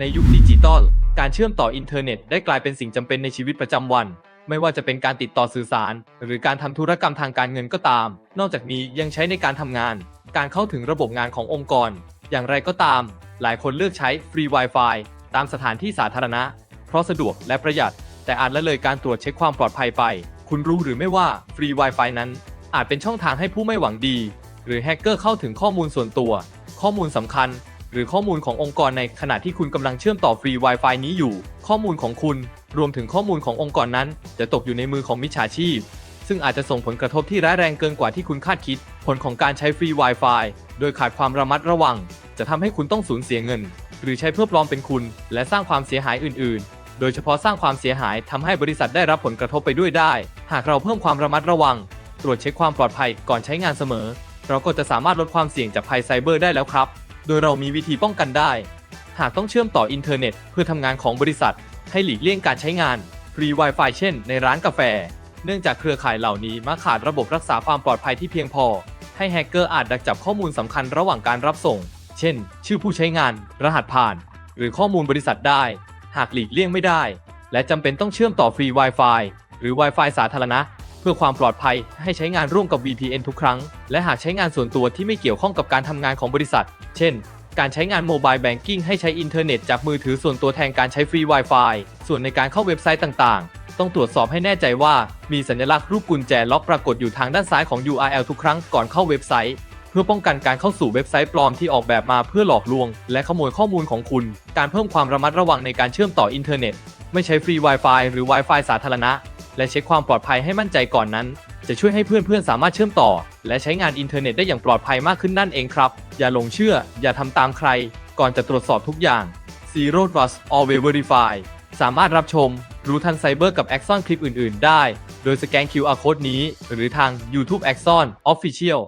ในยุคดิจิตอล การเชื่อมต่ออินเทอร์เน็ตได้กลายเป็นสิ่งจำเป็นในชีวิตประจำวัน ไม่ว่าจะเป็นการติดต่อสื่อสาร หรือการทำธุรกรรมทางการเงินก็ตาม นอกจากนี้ยังใช้ในการทำงาน การเข้าถึงระบบงานขององค์กร อย่างไรก็ตาม หลายคนเลือกใช้ฟรี Wi-Fi ตามสถานที่สาธารณะ เพราะสะดวกและประหยัด แต่อาจละเลยการตรวจเช็คความปลอดภัยไป คุณรู้หรือไม่ว่าฟรี Wi-Fi นั้น อาจเป็นช่องทางให้ผู้ไม่หวังดี หรือแฮกเกอร์เข้าถึงข้อมูลส่วนตัว ข้อมูลสำคัญ หรือข้อมูลขององค์กรในขณะที่คุณกำลังเชื่อมต่อฟรี Wi-Fi นี้อยู่ ข้อมูลของคุณ รวมถึงข้อมูลขององค์กรนั้น จะตกอยู่ในมือของมิจฉาชีพ ซึ่งอาจจะส่งผลกระทบที่ร้ายแรงเกินกว่าที่คุณคาดคิด ผลของการใช้ฟรี Wi-Fi โดยขาดความระมัดระวัง จะทำให้คุณต้องสูญเสียเงิน หรือใช้เพื่อปลอมเป็นคุณ และสร้างความเสียหายอื่น ๆ โดยเฉพาะสร้างความเสียหายทำให้บริษัทได้รับผลกระทบไปด้วยได้ หากเราเพิ่มความระมัดระวัง ตรวจเช็คความปลอดภัยก่อนใช้งานเสมอ เราก็จะสามารถลดความเสี่ยงจากภัยไซเบอร์ได้แล้วครับ โดยเรามีวิธีป้องกันได้ หากต้องเชื่อมต่ออินเทอร์เน็ต เพื่อทำงานของบริษัท ให้หลีกเลี่ยงการใช้งานฟรี Wi-Fi เช่น ในร้านกาแฟ เนื่องจากเครือข่ายเหล่านี้มักขาดระบบรักษาความปลอดภัยที่เพียงพอ ให้แฮกเกอร์อาจดักจับข้อมูลสำคัญระหว่างการรับส่ง เช่น ชื่อผู้ใช้งาน รหัสผ่าน หรือข้อมูลบริษัทได้ หากหลีกเลี่ยงไม่ได้ และจำเป็นต้องเชื่อมต่อฟรี Wi-Fi หรือ Wi-Fi สาธารณะ พื่อความปลอดภัยให้ใช้งานร่วมกับ VPN ทุกครั้ง และหากใช้งานส่วนตัวที่ไม่เกี่ยวข้องกับการทำงานของบริษัท เช่น การใช้งานโมบายแบงกิ้งให้ใช้อินเทอร์เน็ตจากมือถือส่วนตัวแทนการใช้ฟรี Wi-Fi ส่วนในการเข้าเว็บไซต์ต่างๆ ต้องตรวจสอบให้แน่ใจว่า มีสัญลักษณ์รูปกุญแจล็อกปรากฏอยู่ทางด้านซ้ายของ URL ทุกครั้งก่อนเข้าเว็บไซต์ เพื่อป้องกันการเข้าสู่เว็บไซต์ปลอมที่ออกแบบมาเพื่อหลอกลวง และขโมยข้อมูลของคุณ การเพิ่มความระมัดระวังในการเชื่อมต่ออินเทอร์เน็ต ไม่ใช้ฟรี Wi-Fi หรือ Wi-Fi สาธารณะ และเช็คความปลอดภัยให้มั่นใจก่อนนั้น จะช่วยให้เพื่อนๆสามารถเชื่อมต่อ และใช้งานอินเทอร์เน็ตได้อย่างปลอดภัยมากขึ้นนั่นเองครับ อย่าหลงเชื่อ อย่าทำตามใคร ก่อนจะตรวจสอบทุกอย่าง Zero Trust Always Verify สามารถรับชม รู้ทันไซเบอร์กับ Axon คลิปอื่น ๆ ได้ โดยสแกน QR Code นี้ หรือทาง YouTube Axon Official